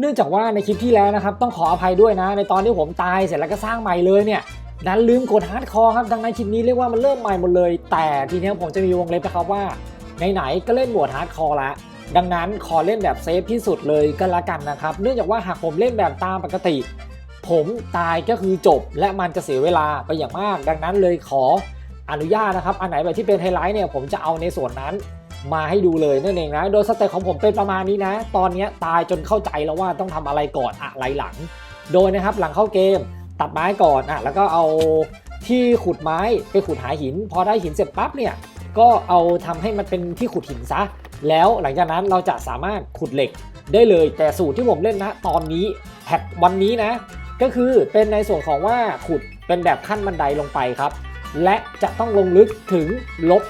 เนื่องจากว่าในคลิปที่แล้วนะครับต้องขออภัยด้วยนะ ในตอนที่ผมตายเสร็จแล้วก็สร้างใหม่เลยเนี่ยดันลืมกดฮาร์ดคอร์ครับดังนั้นคลิปนี้เรียกว่ามันเริ่มใหม่หมดเลย แต่ทีนี้ผมจะมีวงเล็บนะครับว่าไหนๆก็เล่นโหมดฮาร์ดคอร์ละดังนั้นขอเล่นแบบเซฟที่สุดเลยก็แล้วกันนะครับ เนื่องจากว่าหากผมเล่นแบบตามปกติ ผมตายก็คือจบและมันจะเสียเวลาไปอย่างมาก ดังนั้นเลยขออนุญาตนะครับ อันไหนแบบที่เป็นไฮไลท์เนี่ยผมจะเอาในส่วนนั้น มาให้ดูเลยนั่นเองนะ โดยสเต็ปของผมเป็นประมาณนี้นะ ตอนนี้ตายจนเข้าใจแล้วว่าต้องทำอะไรก่อนอะไรหลัง โดยนะครับหลังเข้าเกมตัดไม้ก่อนอะแล้วก็เอาที่ขุดไม้ไปขุดหาหิน พอได้หินเสร็จปั๊บเนี่ยก็เอาทำให้มันเป็นที่ขุดหินซะ แล้วหลังจากนั้นเราจะสามารถขุดเหล็กได้เลย แต่สูตรที่ผมเล่นนะตอนนี้แพทวันนี้นะ ก็คือเป็นในส่วนของว่าขุดเป็นแบบขั้นบันไดลงไปครับ และจะต้องลงลึกถึงลบ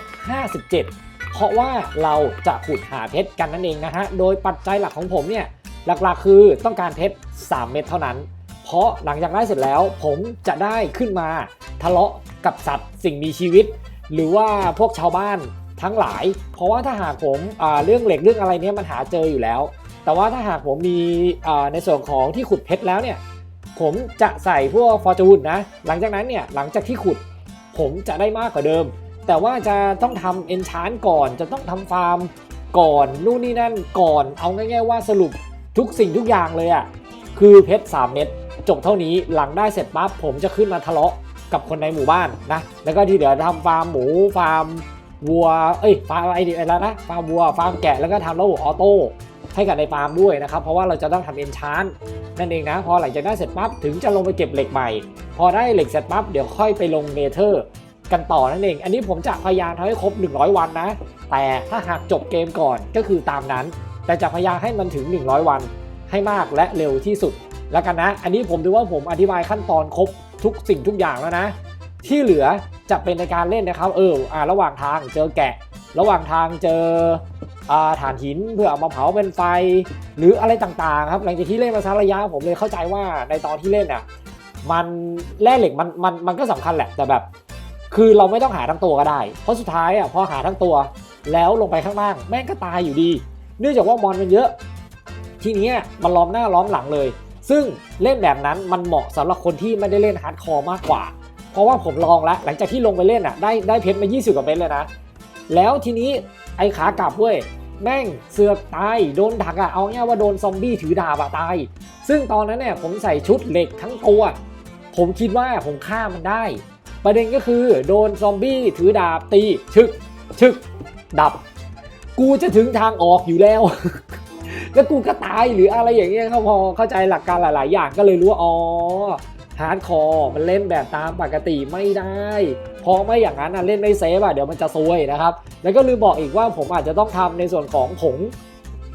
57 เพราะว่าเราจะขุดหาเพชรกันนั่นเองนะฮะ โดยปัจจัยหลักของผมเนี่ยหลักๆคือต้องการเพชร3 เม็ดเท่านั้น เพราะหลังจากได้เสร็จแล้วผมจะได้ขึ้นมาทะเลาะกับสัตว์สิ่งมีชีวิต หรือว่าพวกชาวบ้านทั้งหลาย เพราะว่าถ้าหากผมเรื่องเหล็กเรื่องอะไรเนี้ยมันหาเจออยู่แล้ว แต่ว่าถ้าหากผมมีในส่วนของที่ขุดเพชรแล้วเนี่ยผมจะใส่พวกฟอร์จูนนะ หลังจากนั้นเนี่ยหลังจากที่ขุดผมจะได้มากกว่าเดิม แต่ว่าจะต้องทำเอนชานก่อน จะต้องทำฟาร์มก่อนนู่นนี่นั่นก่อน เอาง่ายๆว่าสรุปทุกสิ่งทุกอย่างเลยอะ่ะคือเพชร3เม็ดจบเท่านี้หลังได้เสร็จปั๊บผมจะขึ้นมาทะเลาะกับคนในหมู่บ้านนะแล้วก็ที่เหลือทำฟาร์มหมูฟาร์มวัวเอ้ยฟาร์มอะไรดีอะไรนะฟาร์มวัวฟาร์มแกะแล้วก็ทำระบบออโต้ให้กับในฟาร์มด้วยนะครับ เพราะว่าเราจะต้องทำเอนชานนั่นเองนะ พอหลังจากได้เสร็จปั๊บถึงจะลงไปเก็บเหล็กใหม่ พอได้เหล็กเสร็จปั๊บเดี๋ยวค่อยไปลงเนเธอร์ กันต่อนั่นเอง อันนี้ผมจะพยายามทำให้ครบ 100 วันนะ แต่ถ้าหากจบเกมก่อนก็คือตามนั้น แต่จะพยายามให้มันถึง 100 วันให้มากและเร็วที่สุด แล้วกันนะ อันนี้ผมถือว่าผมอธิบายขั้นตอนครบทุกสิ่งทุกอย่างแล้วนะ ที่เหลือจะเป็นในการเล่นนะครับ เอออ่าระหว่างทางเจอแกะ ระหว่างทางเจออ่าฐานหินเพื่อเอามาเผาเป็นไฟ หรืออะไรต่างๆครับหลังจากที่เล่นมาสักระยะผมเลยเข้าใจว่าในตอนที่เล่นอะมันแร่เหล็กมันมันมันก็สำคัญแหละแต่แบบ คือเราไม่ต้องหาทั้งตัวก็ได้ เพราะสุดท้ายอะพอหาทั้งตัว แล้วลงไปข้างล่างแม่งก็ตายอยู่ดี เนื่องจากว่ามอนมันเยอะ ทีนี้มันล้อมหน้าล้อมหลังเลย ซึ่งเล่นแบบนั้นมันเหมาะสำหรับคนที่ไม่ได้เล่นฮาร์ดคอร์มากกว่า เพราะว่าผมลองแล้วหลังจากที่ลงไปเล่นอะได้ได้เพชรมา 20 กว่าเม็ดเลยนะ แล้วทีนี้ไอ้ขากลับเว้ยแม่งเสือกตายโดนดักอะเอาง่ยว่าโดนซอมบี้ถือดาบอะตาย ซึ่งตอนนั้นเนี่ยผมใส่ชุดเหล็กทั้งตัว ผมคิดว่าผมฆ่ามันได้ ประเด็นก็คือโดนซอมบี้ถือดาบตี ชึก ชึก ดับ กูจะถึงทางออกอยู่แล้ว แล้วกูก็ตายหรืออะไรอย่างเงี้ยเขาพอเข้าใจหลักการหลาย ๆ อย่างก็เลยรู้ว่าอ๋อฮาร์ดคอร์มันเล่นแบบตามปกติไม่ได้เพราะไม่อย่างนั้นเล่นไม่เซฟอะเดี๋ยวมันจะซวยนะครับ แล้วก็ลืมบอกอีกว่าผมอาจจะต้องทำในส่วนของผง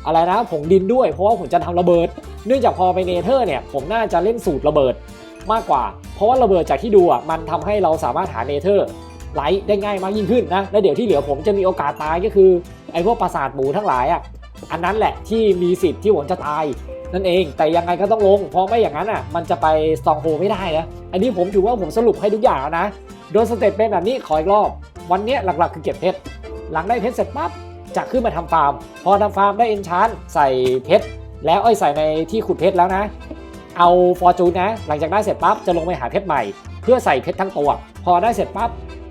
อะไรนะผงดินด้วยเพราะว่าผมจะทำระเบิด เนื่องจากพอไปเนเธอร์เนี่ยผมน่าจะเล่นสูตรระเบิด มากกว่า เพราะว่าระเบิดจากที่ดูอะมันทำให้เราสามารถหาเนเธอร์ไลท์ได้ง่ายมากยิ่งขึ้นนะ แล้วเดี๋ยวที่เหลือผมจะมีโอกาสตายก็คือไอ้พวกปราสาทหมูทั้งหลายอะอันนั้นแหละที่มีสิทธิ์ที่ผมจะตายนั่นเอง แต่ยังไงก็ต้องลง เพราะไม่อย่างนั้นอะมันจะไปสตองโฮไม่ได้นะอันนี้ผมถือว่าผมสรุปให้ทุกอย่างแล้วนะโดยสเต็ปเป็นแบบนี้ขออีกรอบ วันเนี้ยหลักๆคือเก็บเพชรหลังได้เพชรเสร็จปั๊บจะขึ้นมาทำฟาร์ม พอทำฟาร์มได้เอนชานใส่เพชรแล้วเอ้ยใส่ในที่ขุดเพชรแล้วนะ เอาฟอร์จูนนะหลังจากได้เสร็จปั๊บจะลงไปหาเพชรใหม่ เพื่อใส่เพชรทั้งตัว พอได้เสร็จปั๊บ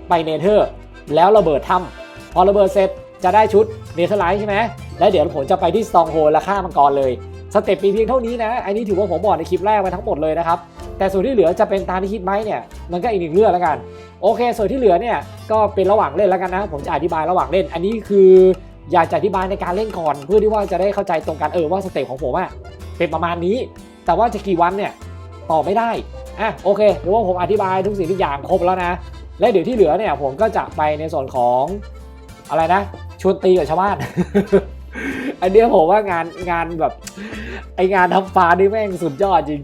ไปเนเธอร์ แล้วระเบิดถ้ำพอระเบิดเสร็จจะได้ชุดเนเธอร์ไลท์ใช่ไหมแล้วเดี๋ยวผมจะไปที่สตองโฮและฆ่ามังกรเลยสเต็ปมีเพียงเท่านี้นะอันนี้ถือว่าผมบอกในคลิปแรกมาทั้งหมดเลยนะครับแต่ส่วนที่เหลือจะเป็นตามที่คิดไหมเนี่ยมันก็อีกหนึ่งเรื่องแล้วกัน โอเค ส่วนที่เหลือเนี่ยก็เป็นระหว่างเล่นแล้วกันนะ ผมจะอธิบายระหว่างเล่น อันนี้คืออยากจะอธิบายในการเล่นก่อน เพื่อที่ว่าจะได้เข้าใจตรงกันเออว่าสเต็ปของผมอะเป็นประมาณนี้ แต่ว่าจะกี่วันเนี่ยตอบไม่ได้อะโอเคหรือว่าผมอธิบายทุกสิ่งทุกอย่างครบแล้วนะ และเดี๋ยวที่เหลือเนี่ยผมก็จะไปในส่วนของอะไรนะชวนตีกับชาวบ้าน อันเนี้ยผมว่างานงานแบบไองานทำฟ้านี่แม่งสุดยอดจริง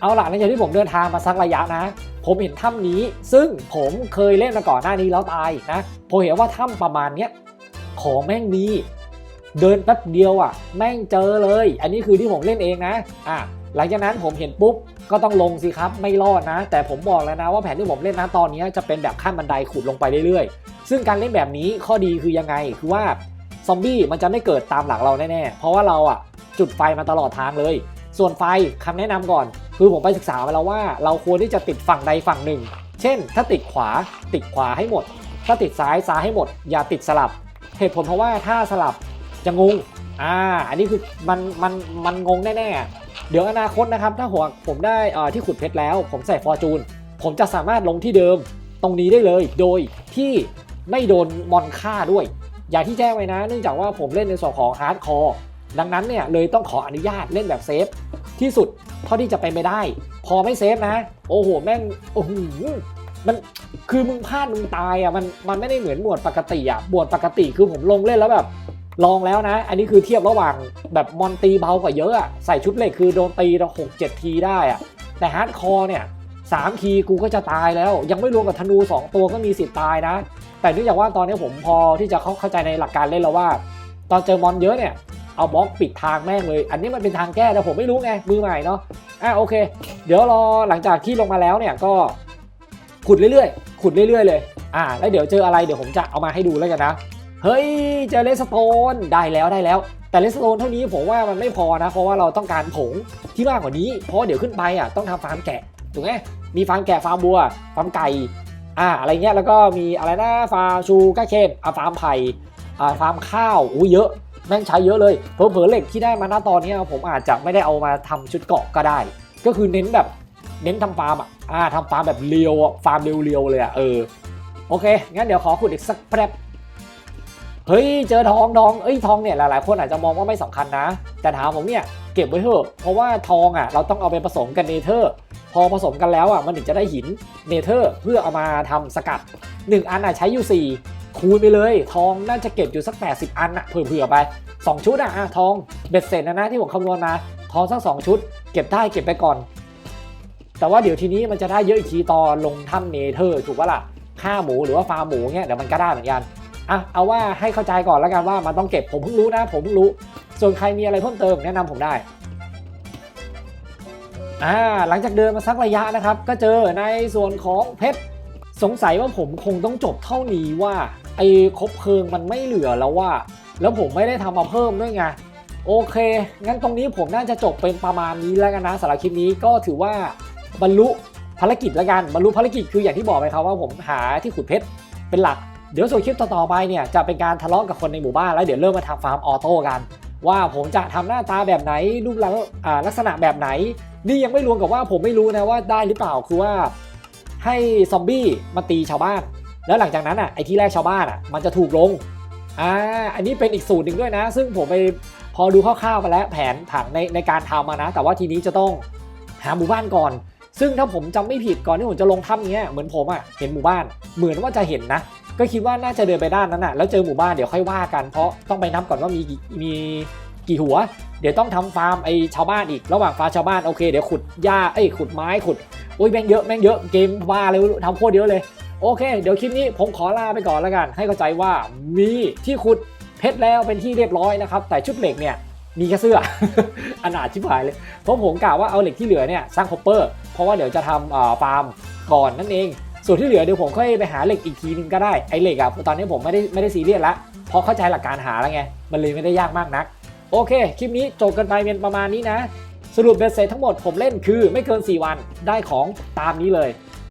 เอาล่ะหลังจากที่ผมเดินทางมาสักระยะนะ ผมเห็นถ้ำนี้ ซึ่งผมเคยเล่นมาก่อนหน้านี้แล้วตายนะ ผมเห็นว่าถ้ำประมาณเนี้ยของแม่งมีเดินแป๊บเดียวอะ แม่งเจอเลย อันนี้คือที่ผมเล่นเองนะ อะ หลังจากนั้นผมเห็นปุ๊บก็ต้องลงสิครับไม่รอดนะ แต่ผมบอกแล้วนะว่าแผนที่ผมเล่นนะตอนนี้จะเป็นแบบขั้นบันไดขุดลงไปเรื่อยๆ ซึ่งการเล่นแบบนี้ข้อดีคือยังไงคือว่าซอมบี้มันจะไม่เกิดตามหลังเราแน่ๆ เพราะว่าเราอะจุดไฟมาตลอดทางเลย ส่วนไฟคำแนะนำก่อน คือผมไปศึกษามาแล้วว่า เราควรที่จะติดฝั่งใดฝั่งหนึ่ง เช่น ถ้าติดขวาติดขวาให้หมด ถ้าติดซ้ายซ้ายให้หมด อย่าติดสลับ เหตุผลเพราะว่าถ้าสลับจะงงอ่าอันนี้คือมันมันมันงงแน่ๆ เดี๋ยวอนาคตนะครับถ้าหัวผมได้อ่อที่ขุดเพชรแล้ว ผมใส่ฟอร์จูนผมจะสามารถลงที่เดิมตรงนี้ได้เลย โดยที่ไม่โดนมอนฆ่าด้วย อย่างที่แจ้งไว้นะ เนื่องจากว่าผมเล่นในส่วนของฮาร์ดคอร์ดังนั้นเนี่ยเลยต้องขออนุญาตเล่นแบบเซฟที่สุดเท่าที่จะเป็นไปได้ พอไม่เซฟนะ โอ้โหแม่งโอ้โหมันคือมึงพลาดมึงตายอะมันมันไม่ได้เหมือนหมวดปกติอะหมวดปกติคือผมลงเล่นแล้วแบบ ลองแล้วนะ อันนี้คือเทียบระหว่างแบบมอนตีเบากว่าเยอะอะใส่ชุดเหล็กคือโดนตีเราหกเจ็ดทีได้อะแต่ฮาร์ดคอร์เนี่ยสามทีกูก็จะตายแล้ว ยังไม่รวมกับธนู 2 ตัวก็มีสิทธิ์ตายนะ แต่เนื่องจากว่าตอนนี้ผมพอที่จะเข้าเข้าใจในหลักการเล่นแล้วว่า ตอนเจอมอนเยอะเนี่ยเอาบล็อกปิดทางแม่งเลย อันนี้มันเป็นทางแก้แต่ผมไม่รู้ไงมือใหม่เนาะอะโอเค เดี๋ยวรอหลังจากที่ลงมาแล้วเนี่ยก็ขุดเรื่อยๆ ขุดเรื่อยๆ เลย อ่า แล้วเดี๋ยวเจออะไรเดี๋ยวผมจะเอามาให้ดูแล้วกันนะ เฮ้ยเจอเลสโตนได้แล้วได้แล้ว แต่เลสโตนเท่านี้ผมว่ามันไม่พอนะ เพราะว่าเราต้องการผงที่มากกว่านี้ เพราะเดี๋ยวขึ้นไปอะต้องทำฟาร์มแกะถูกไหมมีฟาร์มแกะฟาร์มบัวฟาร์มไก่อ่าอะไรเงี้ยแล้วก็มีอะไรนะฟาร์มชูก้าเคนอ่าฟาร์มไผ่อ่าฟาร์มข้าวอู้เยอะแม่งใช้เยอะเลยเผลอๆเหล็กที่ได้มาณตอนนี้ผมอาจจะไม่ได้เอามาทำชุดเกาะก็ได้ ก็คือเน้นแบบเน้นทำฟาร์มอะอ่าทำฟาร์มแบบเรียวฟาร์มเรียวๆเลยอะเออโอเคงั้นเดี๋ยวขอขุดอีกสักแป๊บ เฮ้ยเจอทองทองเอ้ยทองเนี่ยหลายๆ คนอาจจะมองว่าไม่สำคัญนะ แต่ถามผมเนี่ยเก็บไว้เถอะเพราะว่าทองอะเราต้องเอาไปผสมกันเนเธอร์ พอผสมกันแล้วอะมันถึงจะได้หินเนเธอร์ เพื่อเอามาทำสกัด 1 อันอะใช้อยู่ 4 คูณไปเลย ทองน่าจะเก็บอยู่สัก 80 อันอะเผื่อๆไป 2 ชุดอะทองเบ็ดเสร็จนะนะที่ผมคำนวณมาทองสัก 2 ชุด เก็บได้เก็บไปก่อน แต่ว่าเดี๋ยวทีนี้มันจะได้เยอะอีกทีตอนลงถ้ำเนเธอร์ถูกปะล่ะฆ่าหมูหรือว่าฟาร์มหมูเนี่ยเดี๋ยวมันก็ได้เหมือนกัน อะเอาว่าให้เข้าใจก่อนแล้วกันว่ามันต้องเก็บผมเพิ่งรู้นะ ผมเพิ่งรู้ ส่วนใครมีอะไรเพิ่มเติมแนะนำผมได้อ่าหลังจากเดินมาสักระยะนะครับ ก็เจอในส่วนของเพชรสงสัยว่าผมคงต้องจบเท่านี้ว่าไอ้คบเพลิงมันไม่เหลือแล้วว่า แล้วผมไม่ได้ทำมาเพิ่มด้วยไงโอเค งั้นตรงนี้ผมน่าจะจบเป็นประมาณนี้แล้วกันนะสำหรับคลิปนี้ก็ถือว่าบรรลุภารกิจแล้วกันบรรลุภารกิจคืออย่างที่บอกไปครับว่าผมหาที่ขุดเพชรเป็นหลัก เดี๋ยวส่วนคลิปต่อๆไปเนี่ยจะเป็นการทะเลาะกับคนในหมู่บ้านแล้วเดี๋ยวเริ่มมาทำฟาร์มออโต้กัน ว่าผมจะทำหน้าตาแบบไหนรูปลักษณ์ลักษณะแบบไหน นี่ยังไม่รวมกับว่าผมไม่รู้นะว่าได้หรือเปล่าคือว่าให้ซอมบี้มาตีชาวบ้าน แล้วหลังจากนั้นอะไอ้ที่แรกชาวบ้านอะมันจะถูกลงอ่าอันนี้เป็นอีกสูตรหนึ่งด้วยนะ ซึ่งผมไปพอดูคร่าวๆมาแล้วแผนผังในในการทำมานะ แต่ว่าทีนี้จะต้องหาหมู่บ้านก่อน ซึ่งถ้าผมจำไม่ผิดก่อนที่ผมจะลงถ้ำเงี้ยเหมือนผมอะเห็นหมู่บ้าน เหมือนว่าจะเห็นนะ ก็คิดว่าน่าจะเดินไปด้านนั้นน่ะแล้วเจอหมู่บ้านเดี๋ยวค่อยว่ากันเพราะต้องไปนับก่อนว่ามีมีกี่หัว เดี๋ยวต้องทำฟาร์มไอชาวบ้านอีกระหว่างฟาร์มชาวบ้านโอเคเดี๋ยวขุดหญ้าเอ้ยขุดไม้ขุดโอ้ยแม่งเยอะแม่งเยอะเกมว่าเลยทำโคตรเยอะเลยโอเค เดี๋ยวคลิปนี้ผมขอลาไปก่อนแล้วกัน ให้เข้าใจว่ามีที่ขุดเพชรแล้วเป็นที่เรียบร้อยนะครับ แต่ชุดเหล็กเนี่ยมีแค่เสื้ออนาถชิบหายเลยเพราะผมกะว่าเอาเหล็กที่เหลือเนี่ยสร้างคอปเปอร์เพราะว่าเดี๋ยวจะทำฟาร์มก่อนนั่นเอง ส่วนที่เหลือเดี๋ยวผมค่อยไปหาเหล็กอีกทีนึงก็ได้ไอ้เหล็กอะตอนนี้ผมไม่ได้ไม่ได้ซีเรียสละเพราะเข้าใจหลักการหาแล้วไงมันเลยไม่ได้ยากมากนัก โอเค คลิปนี้จบกันไปเป็นประมาณนี้นะ สรุปเบสเซตทั้งหมดผมเล่นคือไม่เกิน 4 วันได้ของตามนี้เลย